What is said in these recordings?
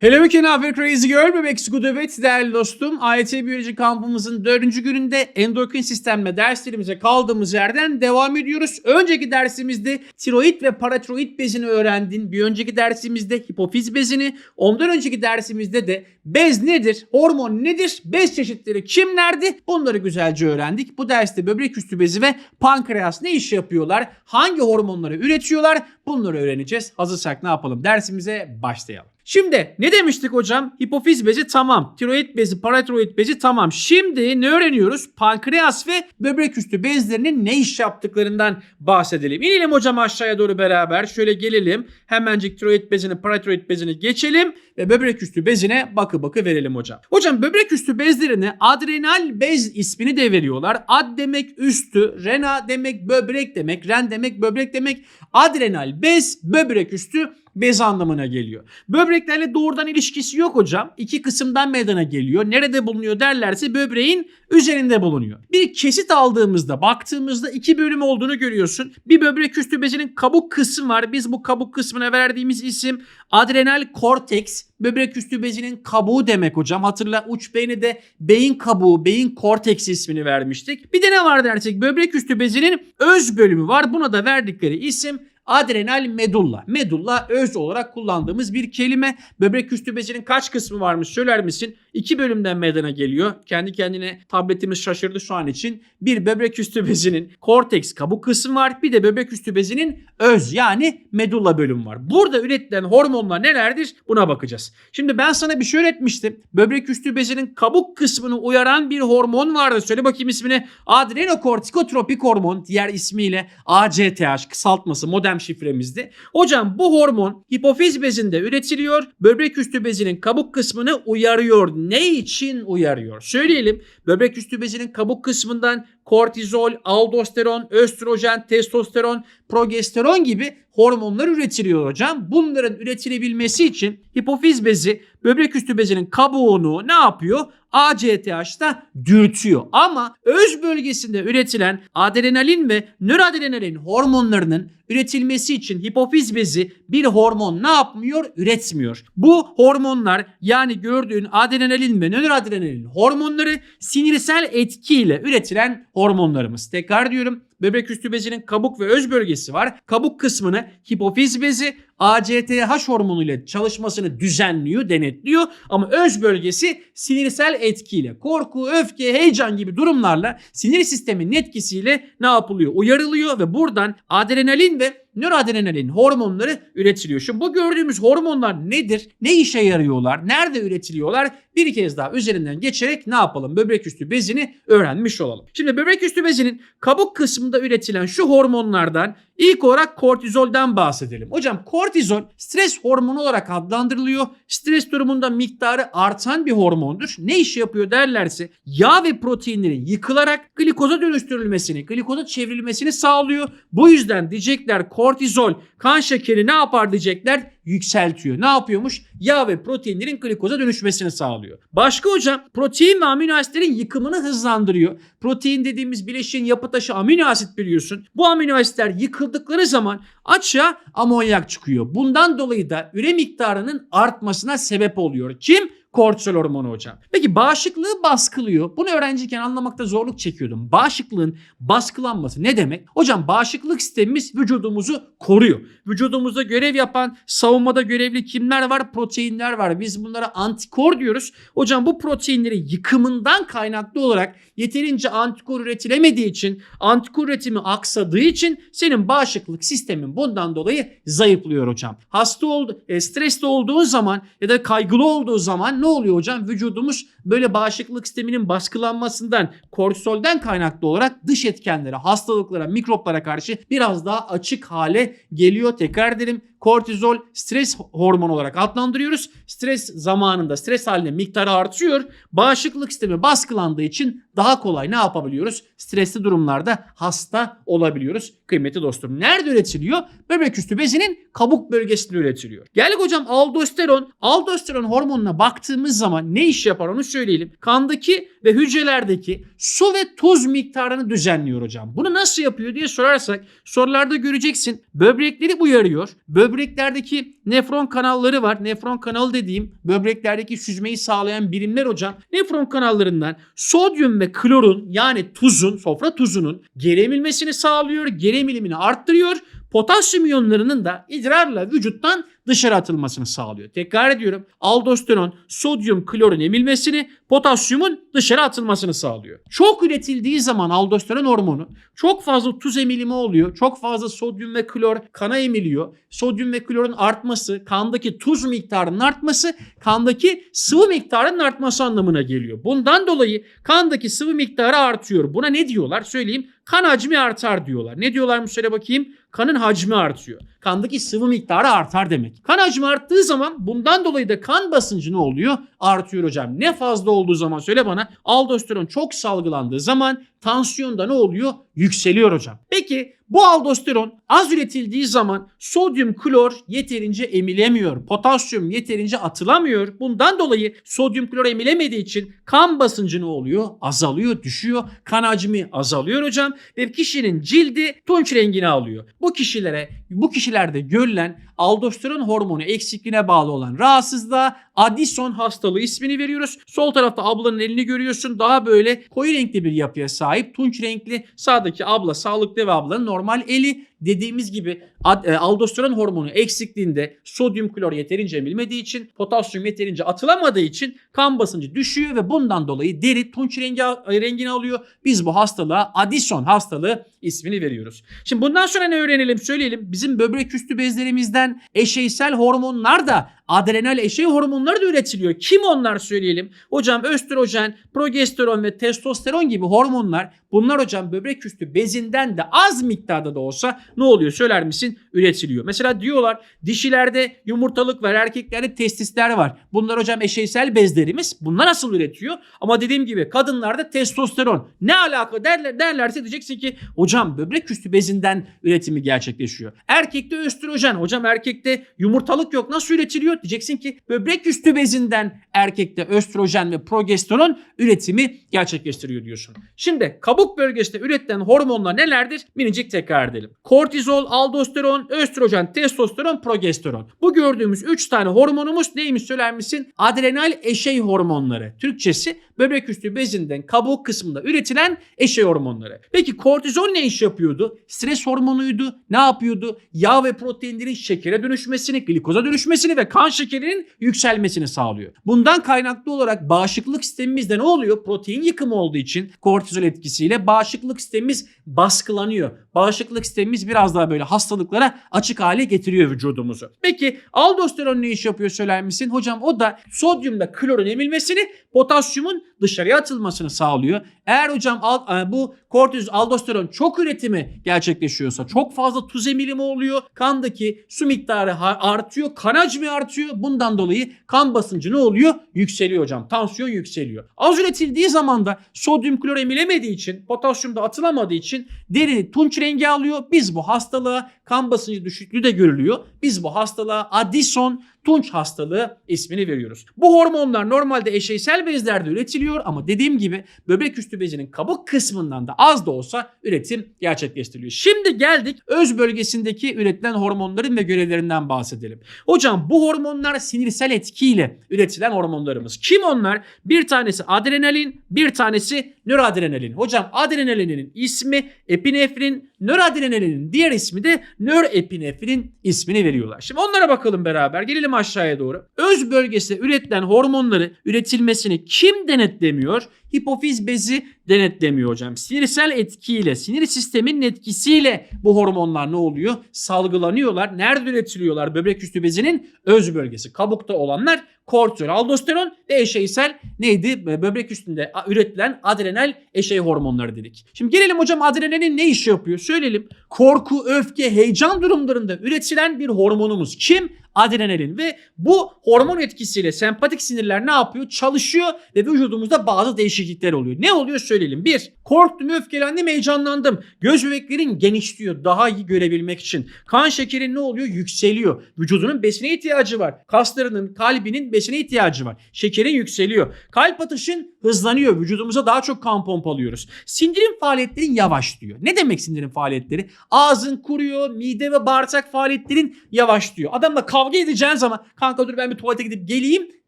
Hello we can have a crazy girl bebek Skudubet değerli dostum. AYT Biyoloji kampımızın dördüncü gününde endokrin sistemle derslerimize kaldığımız yerden devam ediyoruz. Önceki dersimizde tiroid ve paratiroid bezini öğrendin. Bir önceki dersimizde hipofiz bezini. Ondan önceki dersimizde de bez nedir, hormon nedir, bez çeşitleri kimlerdi bunları güzelce öğrendik. Bu derste böbrek üstü bezi ve pankreas ne iş yapıyorlar, hangi hormonları üretiyorlar bunları öğreneceğiz. Hazırsak ne yapalım dersimize başlayalım. Şimdi ne demiştik hocam? Hipofiz bezi tamam. Tiroid bezi, paratiroid bezi tamam. Şimdi ne öğreniyoruz? Pankreas ve böbrek üstü bezlerinin ne iş yaptıklarından bahsedelim. İnelim hocam aşağıya doğru beraber. Şöyle gelelim. Hemencik tiroid bezini, paratiroid bezini geçelim ve böbrek üstü bezine bakı bakı verelim hocam. Hocam böbrek üstü bezlerine adrenal bez ismini de veriyorlar. Ad demek üstü, rena demek böbrek demek, ren demek böbrek demek. Adrenal bez, böbrek üstü bez anlamına geliyor. Böbreklerle doğrudan ilişkisi yok hocam. İki kısımdan meydana geliyor. Nerede bulunuyor derlerse böbreğin üzerinde bulunuyor. Bir kesit aldığımızda baktığımızda iki bölüm olduğunu görüyorsun. Bir böbrek üstü bezinin kabuk kısmı var. Biz bu kabuk kısmına verdiğimiz isim adrenal korteks. Böbrek üstü bezinin kabuğu demek hocam. Hatırla uç beyni de beyin kabuğu, beyin korteks ismini vermiştik. Bir de ne var dersek böbrek üstü bezinin öz bölümü var. Buna da verdikleri isim adrenal medulla. Medulla öz olarak kullandığımız bir kelime. Böbrek üstü bezinin kaç kısmı varmış söyler misin? İki bölümden meydana geliyor. Kendi kendine tabletimiz şaşırdı şu an için. Bir böbrek üstü bezinin korteks kabuk kısmı var. Bir de böbrek üstü bezinin öz yani medulla bölümü var. Burada üretilen hormonlar nelerdir? Buna bakacağız. Şimdi ben sana bir şey öğretmiştim. Böbrek üstü bezinin kabuk kısmını uyaran bir hormon vardı. Söyle bakayım ismini. Adrenokortikotropik hormon diğer ismiyle ACTH kısaltması modem şifremizdi. Hocam bu hormon hipofiz bezinde üretiliyor. Böbrek üstü bezinin kabuk kısmını uyarıyor. Ne için uyarıyor? Söyleyelim. Böbrek üstü bezinin kabuk kısmından kortizol, aldosteron, östrojen, testosteron, progesteron gibi hormonlar üretiliyor hocam. Bunların üretilebilmesi için hipofiz bezi böbrek üstü bezinin kabuğunu ne yapıyor? ACTH'da dürtüyor. Ama öz bölgesinde üretilen adrenalin ve nöroadrenalin hormonlarının üretilmesi için hipofiz bezi bir hormon ne yapmıyor? Üretmiyor. Bu hormonlar yani gördüğün adrenalin ve nöroadrenalin hormonları sinirsel etkiyle üretilen hormonlarımız. Tekrar diyorum böbrek üstü bezinin kabuk ve öz bölgesi var. Kabuk kısmını hipofiz bezi ACTH hormonu ile çalışmasını düzenliyor, denetliyor ama öz bölgesi sinirsel etkiyle, korku, öfke, heyecan gibi durumlarla sinir sisteminin etkisiyle ne yapılıyor? Uyarılıyor ve buradan adrenalin ve nöroadrenalin hormonları üretiliyor. Şimdi bu gördüğümüz hormonlar nedir? Ne işe yarıyorlar? Nerede üretiliyorlar? Bir kez daha üzerinden geçerek ne yapalım? Böbrek üstü bezini öğrenmiş olalım. Şimdi böbrek üstü bezinin kabuk kısmında üretilen şu hormonlardan ilk olarak kortizolden bahsedelim. Hocam kortizol stres hormonu olarak adlandırılıyor. Stres durumunda miktarı artan bir hormondur. Ne iş yapıyor derlerse yağ ve proteinlerin yıkılarak glikoza dönüştürülmesini, glikoza çevrilmesini sağlıyor. Bu yüzden diyecekler kortizol kan şekeri ne yapar diyecekler yükseltiyor. Ne yapıyormuş? Yağ ve proteinlerin glikoza dönüşmesini sağlıyor. Başka hocam protein ve amino asitlerin yıkımını hızlandırıyor. Protein dediğimiz bileşiğin yapı taşı amino asit biliyorsun. Bu amino asitler yıkıldıkları zaman açığa amonyak çıkıyor. Bundan dolayı da üre miktarının artmasına sebep oluyor. Kim? Kortizol hormonu hocam. Peki bağışıklığı baskılıyor. Bunu öğrenciyken anlamakta zorluk çekiyordum. Bağışıklığın baskılanması ne demek? Hocam bağışıklık sistemimiz vücudumuzu koruyor. Vücudumuzda görev yapan, savunmada görevli kimler var? Proteinler var. Biz bunlara antikor diyoruz. Hocam bu proteinlerin yıkımından kaynaklı olarak yeterince antikor üretilemediği için, antikor üretimi aksadığı için senin bağışıklık sistemin bundan dolayı zayıflıyor hocam. Hasta oldu, e, stresli olduğun zaman ya da kaygılı olduğu zaman ne oluyor hocam? Vücudumuz böyle bağışıklık sisteminin baskılanmasından, kortisolden kaynaklı olarak dış etkenlere, hastalıklara, mikroplara karşı biraz daha açık hale geliyor. Tekrar edelim. Kortizol stres hormonu olarak adlandırıyoruz. Stres zamanında stres haline miktarı artıyor. Bağışıklık sistemi baskılandığı için daha kolay ne yapabiliyoruz? Stresli durumlarda hasta olabiliyoruz. Kıymetli dostum. Nerede üretiliyor? Böbrek üstü bezinin kabuk bölgesinde üretiliyor. Geldik hocam aldosteron. Aldosteron hormonuna baktığımız zaman ne iş yapar onu söyleyelim. Kandaki ve hücrelerdeki su ve tuz miktarını düzenliyor hocam. Bunu nasıl yapıyor diye sorarsak sorularda göreceksin. Böbrekleri uyarıyor. Böbreklerdeki nefron kanalları var. Nefron kanalı dediğim böbreklerdeki süzmeyi sağlayan birimler hocam. Nefron kanallarından sodyum ve klorun yani tuzun, sofra tuzunun geri sağlıyor. Geri arttırıyor. Potasyum iyonlarının da idrarla vücuttan dışarı atılmasını sağlıyor. Tekrar ediyorum. Aldosteron, sodyum, klorun emilmesini, potasyumun dışarı atılmasını sağlıyor. Çok üretildiği zaman aldosteron hormonu çok fazla tuz emilimi oluyor. Çok fazla sodyum ve klor kana emiliyor. Sodyum ve klorun artması, kandaki tuz miktarının artması, kandaki sıvı miktarının artması anlamına geliyor. Bundan dolayı kandaki sıvı miktarı artıyor. Buna ne diyorlar? Söyleyeyim. Kan hacmi artar diyorlar. Ne diyorlar mı söyle bakayım? Kanın hacmi artıyor. Kandaki sıvı miktarı artar demek. Kan hacmi arttığı zaman bundan dolayı da kan basıncı ne oluyor? Artıyor hocam. Ne fazla olduğu zaman söyle bana. Aldosteron çok salgılandığı zaman tansiyonda ne oluyor? Yükseliyor hocam. Peki bu aldosteron az üretildiği zaman sodyum klor yeterince emilemiyor. Potasyum yeterince atılamıyor. Bundan dolayı sodyum klor emilemediği için kan basıncı ne oluyor? Azalıyor, düşüyor. Kan hacmi azalıyor hocam ve kişinin cildi tunç rengini alıyor. Bu kişilere bu kişilerde görülen aldosteron hormonu eksikliğine bağlı olan rahatsızlığa Addison hastalığı ismini veriyoruz. Sol tarafta ablanın elini görüyorsun. Daha böyle koyu renkli bir yapıya sahip. Tunç renkli. Sağdaki abla sağlıklı ve ablanın normal eli. Dediğimiz gibi e, aldosteron hormonu eksikliğinde sodyum klor yeterince emilmediği için, potasyum yeterince atılamadığı için kan basıncı düşüyor ve bundan dolayı deri tunç rengi rengini alıyor. Biz bu hastalığa Addison hastalığı ismini veriyoruz. Şimdi bundan sonra ne öğrenelim söyleyelim. Bizim böbrek üstü bezlerimizden eşeysel hormonlar da adrenal eşey hormonları da üretiliyor. Kim onlar söyleyelim? Hocam östrojen, progesteron ve testosteron gibi hormonlar bunlar hocam böbrek üstü bezinden de az miktarda da olsa ne oluyor söyler misin? Üretiliyor. Mesela diyorlar dişilerde yumurtalık var, erkeklerde testisler var. Bunlar hocam eşeysel bezlerimiz. Bunlar nasıl üretiyor? Ama dediğim gibi kadınlarda testosteron. Ne alaka derler, derlerse diyeceksin ki hocam böbrek üstü bezinden üretimi gerçekleşiyor. Erkekte östrojen. Hocam erkekte yumurtalık yok. Nasıl üretiliyor? Diyeceksin ki böbrek üstü bezinden erkekte östrojen ve progesteron üretimi gerçekleştiriyor diyorsun. Şimdi kabuk bölgesinde üretilen hormonlar nelerdir? Minicik tekrar edelim. Kortizol, aldosteron, östrojen, testosteron, progesteron. Bu gördüğümüz 3 tane hormonumuz neymiş söyler misin? Adrenal eşey hormonları. Türkçesi böbrek üstü bezinden kabuk kısmında üretilen eşey hormonları. Peki kortizol ne iş yapıyordu? Stres hormonuydu. Ne yapıyordu? Yağ ve proteinlerin şekere dönüşmesini, glikoza dönüşmesini ve kan şekerinin yükselmesini sağlıyor. Bundan kaynaklı olarak bağışıklık sistemimizde ne oluyor? Protein yıkımı olduğu için kortizol etkisiyle bağışıklık sistemimiz baskılanıyor. Bağışıklık sistemimiz biraz daha böyle hastalıklara açık hale getiriyor vücudumuzu. Peki aldosteron ne iş yapıyor söyler misin? Hocam o da sodyumla klorun emilmesini, potasyumun dışarıya atılmasını sağlıyor. Eğer hocam e, bu kortizol aldosteron çok üretimi gerçekleşiyorsa çok fazla tuz emilimi oluyor. Kandaki su miktarı artıyor. Kan hacmi artıyor. Bundan dolayı kan basıncı ne oluyor? Yükseliyor hocam. Tansiyon yükseliyor. Az üretildiği zaman da sodyum klor emilemediği için potasyum da atılamadığı için deri tunç rengi alıyor. Biz bu hastalığa kan basıncı düşüklüğü de görülüyor. Biz bu hastalığa Addison tunç hastalığı ismini veriyoruz. Bu hormonlar normalde eşeysel bezlerde üretiliyor ama dediğim gibi böbrek üstü bezinin kabuk kısmından da az da olsa üretim gerçekleştiriliyor. Şimdi geldik öz bölgesindeki üretilen hormonların ve görevlerinden bahsedelim. Hocam bu hormonlar sinirsel etkiyle üretilen hormonlarımız. Kim onlar? Bir tanesi adrenalin, bir tanesi nöroadrenalin. Hocam adrenalinin ismi epinefrin, nöroadrenalinin diğer ismi de nörepinefrin ismini veriyorlar. Şimdi onlara bakalım beraber. Gelelim aşağıya doğru. Öz bölgesinde üretilen hormonları üretilmesini kim denetlemiyor? Hipofiz bezi denetlemiyor hocam. Sinirsel etkiyle, sinir sisteminin etkisiyle bu hormonlar ne oluyor? Salgılanıyorlar. Nerede üretiliyorlar? Böbrek üstü bezinin öz bölgesi. Kabukta olanlar kortizol, aldosteron ve eşeysel neydi? Böbrek üstünde üretilen adrenal eşey hormonları dedik. Şimdi gelelim hocam adrenalin ne iş yapıyor? Söyleyelim. Korku, öfke, heyecan durumlarında üretilen bir hormonumuz. Kim? Adrenalin ve bu hormon etkisiyle sempatik sinirler ne yapıyor? Çalışıyor ve vücudumuzda bazı değişiklikler oluyor. Ne oluyor söyleyelim. Bir, korktum, öfkelendim, heyecanlandım. Göz bebeklerin genişliyor daha iyi görebilmek için. Kan şekerin ne oluyor? Yükseliyor. Vücudunun besine ihtiyacı var. Kaslarının, kalbinin besine ihtiyacı var. Şekerin yükseliyor. Kalp atışın hızlanıyor. Vücudumuza daha çok kan pompalıyoruz. Sindirim faaliyetlerin yavaşlıyor. Ne demek sindirim faaliyetleri? Ağzın kuruyor, mide ve bağırsak faaliyetlerin yavaşlıyor. Adamla kavga edeceğin zaman kanka dur ben bir tuvalete gidip geleyim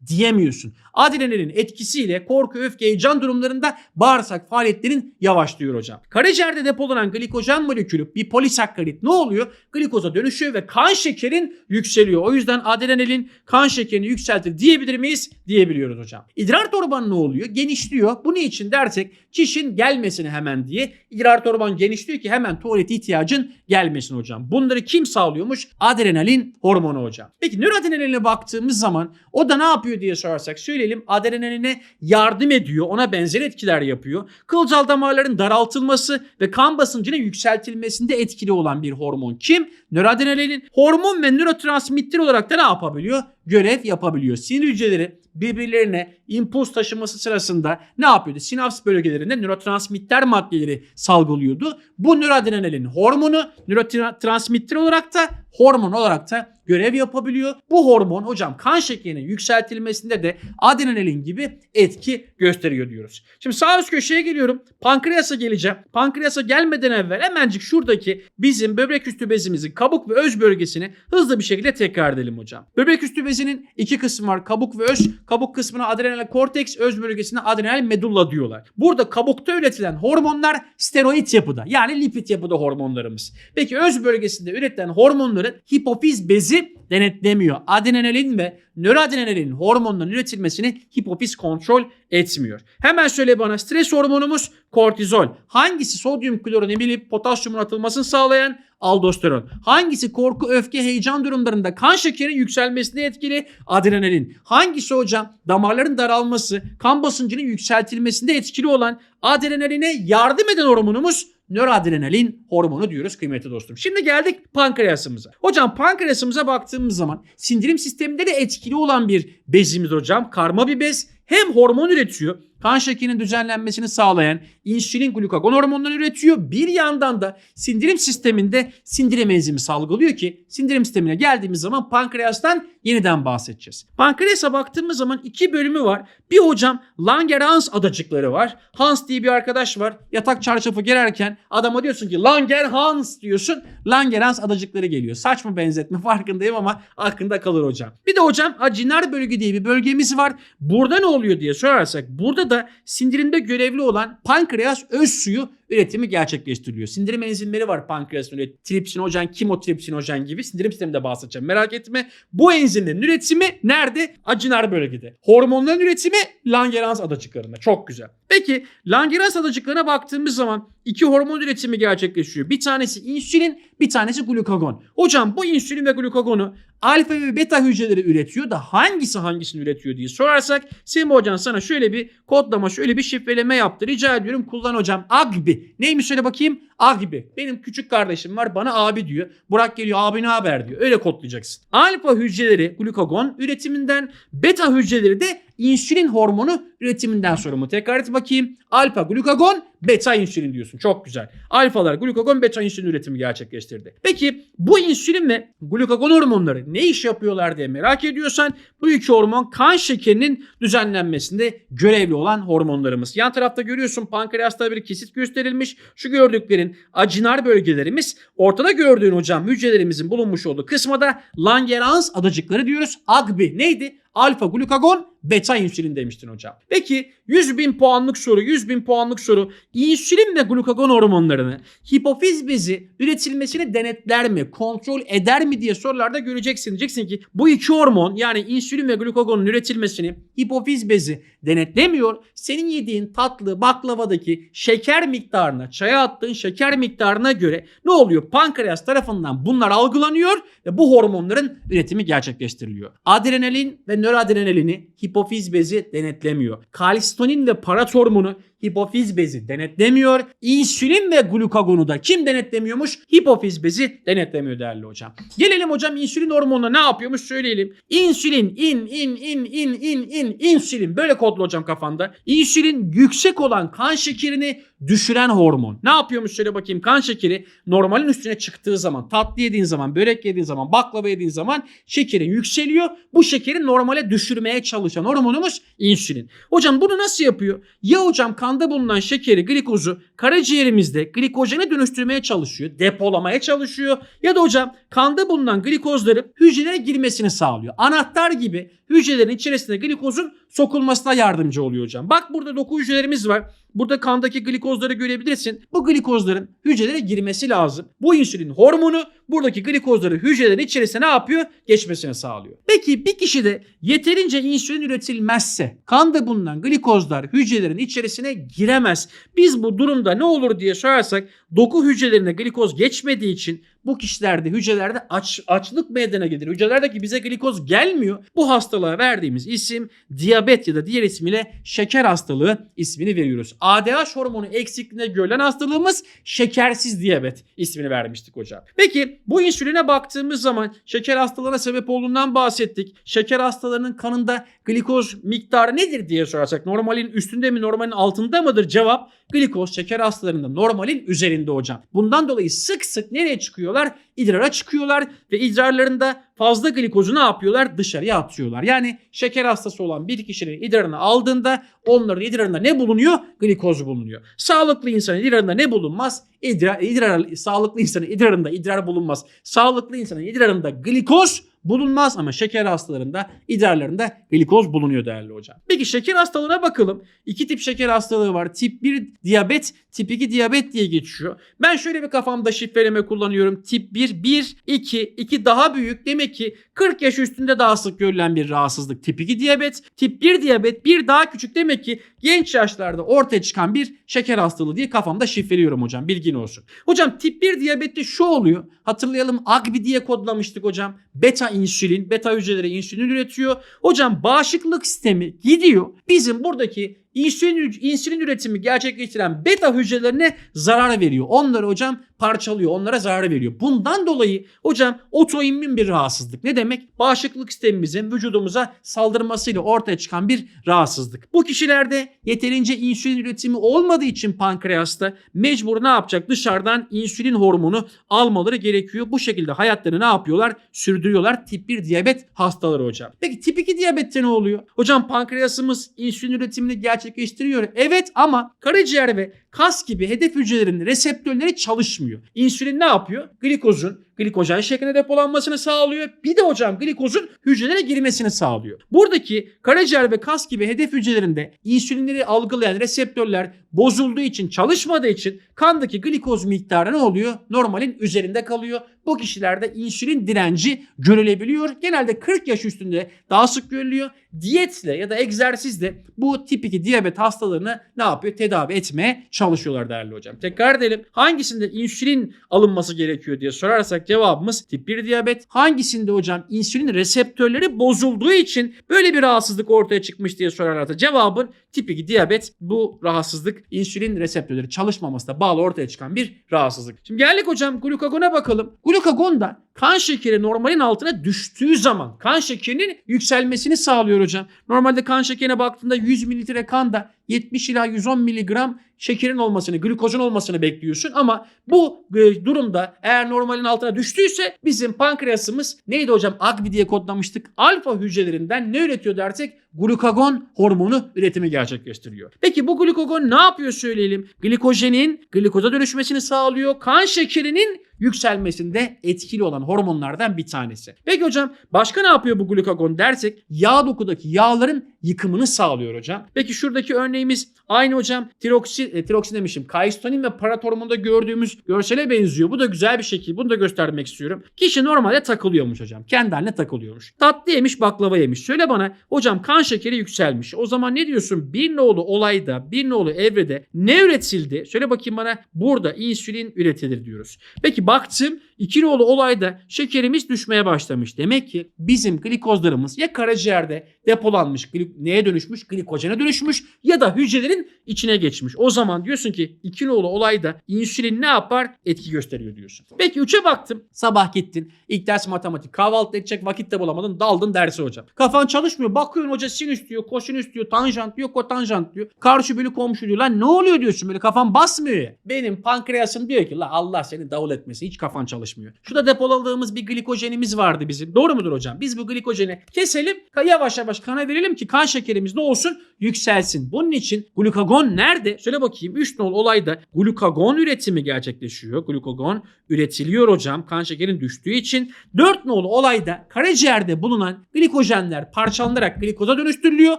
diyemiyorsun. Adrenalin etkisiyle korku, öfke, heyecan durumlarında bağırsak faaliyetlerin yavaşlıyor hocam. Karaciğerde depolanan glikojen molekülü bir polisakkarit ne oluyor? Glikoza dönüşüyor ve kan şekerin yükseliyor. O yüzden adrenalin kan şekerini yükseltir diyebilir miyiz? Diyebiliyoruz hocam. İdrar torban ne oluyor? Genişliyor. Bu ne için dersek kişinin gelmesini hemen diye idrar torban genişliyor ki hemen tuvalet ihtiyacın gelmesin hocam. Bunları kim sağlıyormuş? Adrenalin hormonu hocam. Peki nöroadrenaline baktığımız zaman o da ne yapıyor diye sorarsak söyleyelim adrenaline yardım ediyor. Ona benzer etkiler yapıyor. Kılcal damarların daraltılması ve kan basıncının yükseltilmesinde etkili olan bir hormon. Kim? Nöroadrenalin. Hormon ve nörotransmitter olarak da ne yapabiliyor? Görev yapabiliyor. Sinir hücreleri birbirlerine impuls taşıması sırasında ne yapıyordu? Sinaps bölgelerinde nörotransmitter maddeleri salgılıyordu. Bu nöroadrenalin hormonu nörotransmitter olarak da hormon olarak da görev yapabiliyor. Bu hormon hocam kan şekerinin yükseltilmesinde de adrenalin gibi etki gösteriyor diyoruz. Şimdi sağ üst köşeye geliyorum. Pankreasa geleceğim. Pankreasa gelmeden evvel hemencik şuradaki bizim böbrek üstü bezimizin kabuk ve öz bölgesini hızlı bir şekilde tekrar edelim hocam. Böbrek üstü bezinin iki kısmı var. Kabuk ve öz. Kabuk kısmına adrenal korteks, öz bölgesine adrenal medulla diyorlar. Burada kabukta üretilen hormonlar steroid yapıda yani lipid yapıda hormonlarımız. Peki öz bölgesinde üretilen hormonların hipofiz bezi denetlemiyor. Adrenalin ve nöroadrenalin hormonların üretilmesini hipofiz kontrol etmiyor. Hemen söyle bana stres hormonumuz kortizol. Hangisi sodyum klorini bilip potasyumun atılmasını sağlayan aldosteron. Hangisi korku, öfke, heyecan durumlarında kan şekerinin yükselmesine etkili? Adrenalin. Hangisi hocam damarların daralması, kan basıncının yükseltilmesinde etkili olan adrenaline yardım eden hormonumuz nöroadrenalin hormonu diyoruz kıymetli dostum. Şimdi geldik pankreasımıza. Hocam pankreasımıza baktığımız zaman sindirim sisteminde de etkili olan bir bezimiz hocam. Karma bir bez. Hem hormon üretiyor kan şekerinin düzenlenmesini sağlayan insülin glukagon hormonları üretiyor. Bir yandan da sindirim sisteminde sindirim enzimi salgılıyor ki sindirim sistemine geldiğimiz zaman pankreastan yeniden bahsedeceğiz. Pankreasa baktığımız zaman iki bölümü var. Bir hocam Langerhans adacıkları var. Hans diye bir arkadaş var. Yatak çarşafı gererken adama diyorsun ki Langerhans diyorsun. Langerhans adacıkları geliyor. Saçma benzetme farkındayım ama aklında kalır hocam. Bir de hocam acinar bölge diye bir bölgemiz var. Burada ne oluyor diye sorarsak burada da sindirimde görevli olan pankreas öz suyu üretimi gerçekleştiriliyor. Sindirim enzimleri var pankreasın üretimi. Tripsinojen, kimotripsinojen gibi sindirim sisteminde bahsedeceğim. Merak etme. Bu enzimlerin üretimi nerede? Acinar bölgede. Hormonların üretimi Langerhans adacıklarında. Çok güzel. Peki Langerhans adacıklarına baktığımız zaman iki hormon üretimi gerçekleşiyor. Bir tanesi insülin, bir tanesi glukagon. Hocam bu insülin ve glukagonu alfa ve beta hücreleri üretiyor da hangisi hangisini üretiyor diye sorarsak Semih hocam sana şöyle bir kodlama, şöyle bir şifreleme yaptı. Rica ediyorum kullan hocam. AGBI. Neymiş söyle bakayım? AGBI. Benim küçük kardeşim var bana abi diyor. Burak geliyor abi ne haber diyor. Öyle kodlayacaksın. Alfa hücreleri glukagon üretiminden, beta hücreleri de insülin hormonu üretiminden sorumlu. Tekrar et bakayım. Alfa glukagon, beta insülin diyorsun. Çok güzel. Alfalar glukagon, beta insülin üretimi gerçekleştirdi. Peki bu insülin ve glukagon hormonları ne iş yapıyorlar diye merak ediyorsan bu iki hormon kan şekerinin düzenlenmesinde görevli olan hormonlarımız. Yan tarafta görüyorsun pankreasta bir kesit gösterilmiş. Şu gördüklerin acinar bölgelerimiz. Ortada gördüğün hocam hücrelerimizin bulunmuş olduğu kısma da Langerhans adacıkları diyoruz. AGBI neydi? Alfa glukagon, beta insülin demiştin hocam. Peki 100 bin puanlık soru, 100 bin puanlık soru. İnsülin ve glukagon hormonlarını hipofiz bezi üretilmesini denetler mi, kontrol eder mi diye sorularda göreceksin. Diyeceksin ki bu iki hormon yani insülin ve glukagonun üretilmesini hipofiz bezi denetlemiyor. Senin yediğin tatlı baklavadaki şeker miktarına, çaya attığın şeker miktarına göre ne oluyor? Pankreas tarafından bunlar algılanıyor ve bu hormonların üretimi gerçekleştiriliyor. Adrenalin ve nöroadrenalini hipofiz bezi denetlemiyor. Kalsitonin ve parat hormonu hipofiz bezi denetlemiyor. İnsülin ve glukagonu da kim denetlemiyormuş? Hipofiz bezi denetlemiyor değerli hocam. Gelelim hocam insülin hormonuna ne yapıyormuş söyleyelim. İnsülin in in in in in in insülin böyle kodlu hocam kafanda. İnsülin yüksek olan kan şekerini düşüren hormon. Ne yapıyormuş söyle bakayım kan şekeri normalin üstüne çıktığı zaman tatlı yediğin zaman börek yediğin zaman baklava yediğin zaman şekerin yükseliyor. Bu şekeri normale düşürmeye çalışan hormonumuz insülin. Hocam bunu nasıl yapıyor? Ya hocam kanda bulunan şekeri glikozu karaciğerimizde glikojene dönüştürmeye çalışıyor. Depolamaya çalışıyor. Ya da hocam kanda bulunan glikozları hücrelere girmesini sağlıyor. Anahtar gibi hücrelerin içerisinde glikozun sokulmasına yardımcı oluyor hocam. Bak burada doku hücrelerimiz var. Burada kandaki glikozları görebilirsin. Bu glikozların hücrelere girmesi lazım. Bu insülin hormonu buradaki glikozları hücrelerin içerisine ne yapıyor? Geçmesini sağlıyor. Peki bir kişide yeterince insülin üretilmezse kanda bulunan glikozlar hücrelerin içerisine giremez. Biz bu durumda ne olur diye sorarsak doku hücrelerine glikoz geçmediği için bu kişilerde hücrelerde aç, açlık meydana gelir. Hücrelerdeki bize glikoz gelmiyor. Bu hastalığa verdiğimiz isim diyabet ya da diğer ismiyle şeker hastalığı ismini veriyoruz. ADH hormonu eksikliğinde görülen hastalığımız şekersiz diyabet ismini vermiştik hocam. Peki bu insüline baktığımız zaman şeker hastalığına sebep olduğundan bahsettik. Şeker hastalarının kanında glikoz miktarı nedir diye sorarsak normalin üstünde mi normalin altında mıdır? Cevap glikoz şeker hastalarında normalin üzerinde hocam. Bundan dolayı sık sık nereye çıkıyorlar? İdrara çıkıyorlar ve idrarlarında fazla glikozu ne yapıyorlar? Dışarıya atıyorlar. Yani şeker hastası olan bir kişinin idrarını aldığında onların idrarında ne bulunuyor? Glikoz bulunuyor. Sağlıklı insanın idrarında ne bulunmaz? İdrar, idrar, sağlıklı insanın idrarında idrar bulunmaz. Sağlıklı insanın idrarında glikoz bulunmaz ama şeker hastalarında idrarlarında glikoz bulunuyor değerli hocam. Peki şeker hastalığına bakalım. İki tip şeker hastalığı var. Tip 1 diyabet, tip 2 diyabet diye geçiyor. Ben şöyle bir kafamda şifreleme kullanıyorum. Tip 1, 1, 2, 2 daha büyük. Demek ki 40 yaş üstünde daha sık görülen bir rahatsızlık. Tip 2 diyabet, tip 1 diyabet, 1 daha küçük. Demek ki genç yaşlarda ortaya çıkan bir şeker hastalığı diye kafamda şifreliyorum hocam. Bilgin olsun. Hocam tip 1 diyabette şu oluyor. Hatırlayalım AGBI diye kodlamıştık hocam. Beta insülin, beta hücreleri insülin üretiyor. Hocam bağışıklık sistemi gidiyor. Bizim buradaki insülin, insülin üretimi gerçekleştiren beta hücrelerine zarar veriyor. Onları hocam parçalıyor. Onlara zarar veriyor. Bundan dolayı hocam otoimmün bir rahatsızlık. Ne demek? Bağışıklık sistemimizin vücudumuza saldırmasıyla ortaya çıkan bir rahatsızlık. Bu kişilerde yeterince insülin üretimi olmadığı için pankreasta mecbur ne yapacak? Dışarıdan insülin hormonu almaları gerekiyor. Bu şekilde hayatlarını ne yapıyorlar? Sürdürüyorlar. Tip 1 diyabet hastaları hocam. Peki tip 2 diyabette ne oluyor? Hocam pankreasımız insülin üretimini gerçekleştiriyor. Evet ama karaciğer ve kas gibi hedef hücrelerinin reseptörleri çalışmıyor. İnsülin ne yapıyor? Glikozun glikojen şeklinde depolanmasını sağlıyor. Bir de hocam glikozun hücrelere girmesini sağlıyor. Buradaki karaciğer ve kas gibi hedef hücrelerinde insülinleri algılayan reseptörler bozulduğu için çalışmadığı için kandaki glikoz miktarı ne oluyor? Normalin üzerinde kalıyor. Bu kişilerde insülin direnci görülebiliyor. Genelde 40 yaş üstünde daha sık görülüyor. Diyetle ya da egzersizle bu tip 2 diyabet hastalarını ne yapıyor? Tedavi etmeye çalışıyorlar değerli hocam. Tekrar edelim. Hangisinde insülin alınması gerekiyor diye sorarsak cevabımız tip 1 diyabet. Hangisinde hocam insülin reseptörleri bozulduğu için böyle bir rahatsızlık ortaya çıkmış diye sorarlarsa cevabın tip 2 diyabet bu rahatsızlık insülin reseptörleri çalışmamasına bağlı ortaya çıkan bir rahatsızlık. Şimdi geldik hocam glukagona bakalım. Glukagon da kan şekeri normalin altına düştüğü zaman kan şekerinin yükselmesini sağlıyor hocam. Normalde kan şekerine baktığında 100 mililitre kanda 70 ila 110 miligram şekerin olmasını, glukozun olmasını bekliyorsun ama bu e, durumda eğer normalin altına düştüyse bizim pankreasımız neydi hocam? AGBI diye kodlamıştık. Alfa hücrelerinden ne üretiyor dersek glukagon hormonu üretimi gerçekleştiriyor. Peki bu glukagon ne yapıyor söyleyelim? Glikojenin glikoza dönüşmesini sağlıyor. Kan şekerinin yükselmesinde etkili olan hormonlardan bir tanesi. Peki hocam başka ne yapıyor bu glukagon dersek yağ dokudaki yağların yıkımını sağlıyor hocam. Peki şuradaki örneğimiz aynı hocam tiroksin, e, tiroksin demişim. Kaistonin ve paratormonda gördüğümüz görsele benziyor. Bu da güzel bir şekil. Bunu da göstermek istiyorum. Kişi normalde takılıyormuş hocam. Kendi haline takılıyormuş. Tatlı yemiş baklava yemiş. Söyle bana hocam kan kan şekeri yükselmiş. O zaman ne diyorsun? Bir nolu olayda, bir nolu evrede ne üretildi? Söyle bakayım bana. Burada insülin üretilir diyoruz. Peki baktım iki nolu olayda şekerimiz düşmeye başlamış. Demek ki bizim glikozlarımız ya karaciğerde depolanmış, neye dönüşmüş? Glikojene dönüşmüş ya da hücrelerin içine geçmiş. O zaman diyorsun ki iki nolu olayda insülin ne yapar? Etki gösteriyor diyorsun. Peki 3'e baktım. Sabah gittin. İlk ders matematik. Kahvaltı edecek vakit de bulamadın. Daldın derse hocam. Kafan çalışmıyor. Bakıyorsun hoca sinüs diyor, kosinüs diyor, tanjant diyor, kotanjant diyor. Karşı bölü komşu diyor. Lan ne oluyor diyorsun böyle kafan basmıyor. Benim pankreasım diyor ki la Allah seni davul etmesin. Hiç kafan çalışmıyor. Şurada depoladığımız bir glikojenimiz vardı bizim. Doğru mudur hocam? Biz bu glikojeni keselim. Yavaş yavaş kana verelim ki kan şekerimiz ne olsun? Yükselsin. Bunun için glukagon nerede? Söyle bakayım 3 nol olayda glukagon üretimi gerçekleşiyor. Glukagon üretiliyor hocam kan şekerin düştüğü için. 4 nolu olayda karaciğerde bulunan glikojenler parçalanarak glikoza dönüştürülüyor.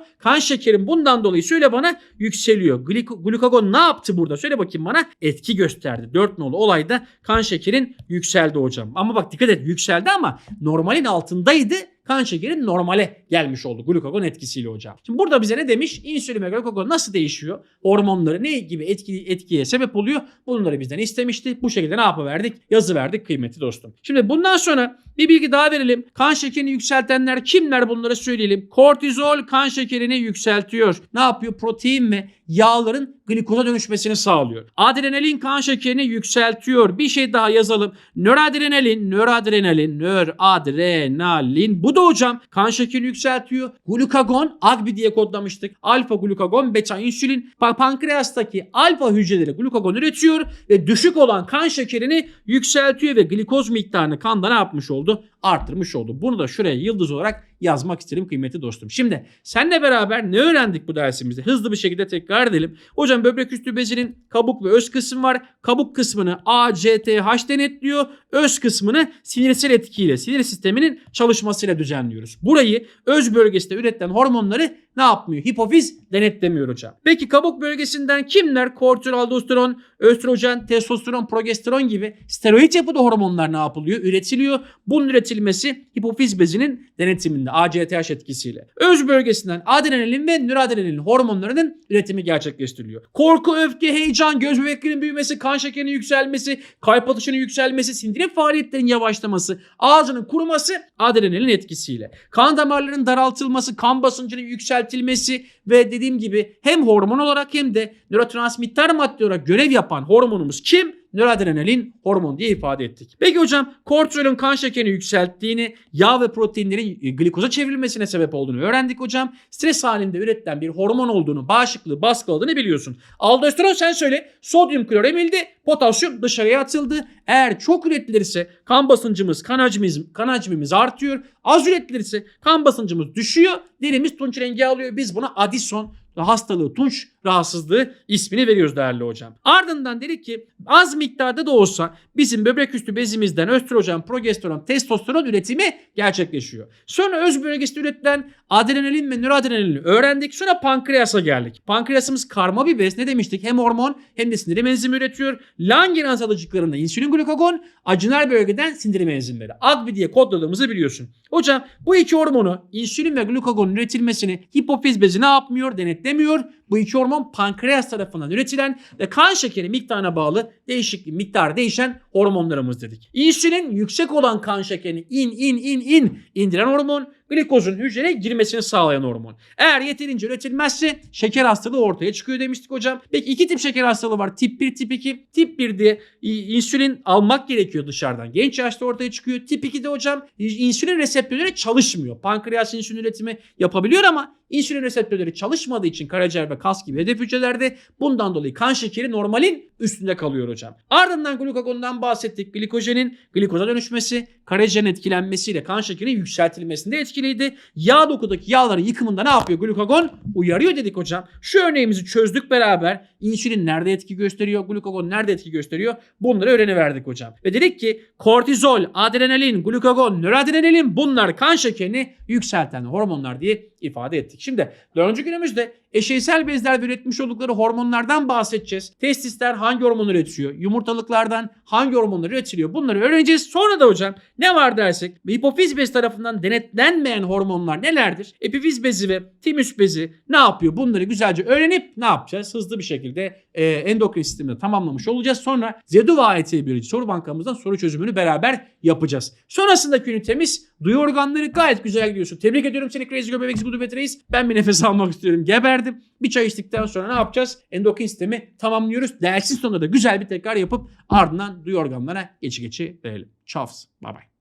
Kan şekerin bundan dolayı söyle bana yükseliyor. Gliko- glukagon ne yaptı burada? Söyle bakayım bana. Etki gösterdi. 4 nolu olayda kan şekerin yükseldi hocam. Ama bak dikkat et yükseldi ama normalin altındaydı kan şekerin normale gelmiş oldu glukagon etkisiyle hocam. Şimdi burada bize ne demiş? İnsülin ve glukagon nasıl değişiyor? Hormonları ne gibi etki, etkiye sebep oluyor? Bunları bizden istemişti. Bu şekilde ne yapıverdik? Yazı verdik kıymetli dostum. Şimdi bundan sonra bir bilgi daha verelim. Kan şekerini yükseltenler kimler bunları söyleyelim. Kortizol kan şekerini yükseltiyor. Ne yapıyor? Protein ve yağların glikoza dönüşmesini sağlıyor. Adrenalin kan şekerini yükseltiyor. Bir şey daha yazalım. Nöradrenalin, nöradrenalin, nöradrenalin. Bu da hocam kan şekerini yükseltiyor. Glukagon, AGBI diye kodlamıştık. Alfa glukagon, beta insülin. Pa- pankreastaki alfa hücreleri glukagon üretiyor ve düşük olan kan şekerini yükseltiyor ve glikoz miktarını kanda ne yapmış oldu? Arttırmış oldu. Bunu da şuraya yıldız olarak yazmak isterim kıymetli dostum. Şimdi senle beraber ne öğrendik bu dersimizde? Hızlı bir şekilde tekrar edelim. Hocam böbrek üstü bezinin kabuk ve öz kısmı var. Kabuk kısmını ACTH denetliyor. Öz kısmını sinirsel etkiyle, sinir sisteminin çalışmasıyla düzenliyoruz. Burayı öz bölgesinde üretilen hormonları ne yapmıyor? Hipofiz denetlemiyor hocam. Peki kabuk bölgesinden kimler? Kortizol, aldosteron, östrojen, testosteron, progesteron gibi steroid yapıda hormonlar ne yapılıyor? Üretiliyor. Bunun üretilmesi hipofiz bezinin denetiminde ACTH etkisiyle. Öz bölgesinden adrenalin ve nöradrenalin hormonlarının üretimi gerçekleştiriliyor. Korku, öfke, heyecan, göz bebeklerinin büyümesi, kan şekerinin yükselmesi, kalp atışının yükselmesi, sindirim faaliyetlerinin yavaşlaması, ağzının kuruması adrenalin etkisiyle. Kan damarlarının daraltılması, kan basıncının yükseltilmesi ve dediğim gibi hem hormon olarak hem de nörotransmitter madde olarak görev yapan hormonumuz kim? Nöradrenalin hormon diye ifade ettik. Peki hocam kortizolün kan şekerini yükselttiğini, yağ ve proteinlerin e, glikoza çevrilmesine sebep olduğunu öğrendik hocam. Stres halinde üretilen bir hormon olduğunu, bağışıklığı baskıladığını biliyorsun. Aldosteron sen söyle. Sodyum klor emildi, potasyum dışarıya atıldı. Eğer çok üretilirse kan basıncımız, kan hacmimiz, kan hacmimiz artıyor. Az üretilirse kan basıncımız düşüyor. Derimiz tunç rengi alıyor. Biz buna Addison hastalığı, tunç rahatsızlığı ismini veriyoruz değerli hocam. Ardından dedik ki az miktarda da olsa bizim böbrek üstü bezimizden östrojen, progesteron, testosteron üretimi gerçekleşiyor. Sonra öz bölgesinde üretilen adrenalin ve nöradrenalini öğrendik. Sonra pankreasa geldik. Pankreasımız karma bir bez. Ne demiştik? Hem hormon hem de sindirim enzimi üretiyor. Langerhans adacıklarında insülin glukagon, acınal bölgeden sindirim enzimleri. AGBI diye kodladığımızı biliyorsun. Hocam bu iki hormonu insülin ve glukagonun üretilmesini hipofiz bezi ne yapmıyor? Denetlemiyor. Bu iki hormon pankreas tarafından üretilen ve kan şekeri miktarına bağlı değişik miktar değişen hormonlarımız dedik. İnsülin yüksek olan kan şekerini in in in in indiren hormon glikozun hücreye girmesini sağlayan hormon. Eğer yeterince üretilmezse şeker hastalığı ortaya çıkıyor demiştik hocam. Peki iki tip şeker hastalığı var. Tip 1, tip 2. Tip 1'de insülin almak gerekiyor dışarıdan. Genç yaşta ortaya çıkıyor. Tip 2'de hocam insülin reseptörleri çalışmıyor. Pankreas insülin üretimi yapabiliyor ama insülin reseptörleri çalışmadığı için karaciğer ve kas gibi hedef hücrelerde bundan dolayı kan şekeri normalin üstünde kalıyor hocam. Ardından glukagondan bahsettik. Glikojenin glikoza dönüşmesi, karaciğerin etkilenmesiyle kan şekerinin yükseltilmesinde etkiliydi. Yağ dokudaki yağların yıkımında ne yapıyor glukagon? Uyarıyor dedik hocam. Şu örneğimizi çözdük beraber. İnsülin nerede etki gösteriyor? Glukagon nerede etki gösteriyor? Bunları öğreniverdik hocam. Ve dedik ki kortizol, adrenalin, glukagon, nöradrenalin bunlar kan şekerini yükselten hormonlar diye ifade ettik. Şimdi dördüncü günümüzde Eşeysel bezlerde üretmiş oldukları hormonlardan bahsedeceğiz. Testisler hangi hormon üretiyor? Yumurtalıklardan hangi hormonlar üretiliyor? Bunları öğreneceğiz. Sonra da hocam ne var dersek hipofiz bezi tarafından denetlenmeyen hormonlar nelerdir? Epifiz bezi ve timüs bezi ne yapıyor? Bunları güzelce öğrenip ne yapacağız? Hızlı bir şekilde e, endokrin sistemini tamamlamış olacağız. Sonra Zeduva AYT biyoloji soru bankamızdan soru çözümünü beraber yapacağız. Sonrasındaki ünitemiz duyu organları gayet güzel gidiyorsun. Tebrik ediyorum seni Crazy Göbek Executive Reis. Ben bir nefes almak istiyorum. Geberdim. Bir çay içtikten sonra ne yapacağız? Endokrin sistemi tamamlıyoruz. Dersin sonunda da güzel bir tekrar yapıp ardından duyu organlarına geçi geçi verelim. Çavs. Bye bye.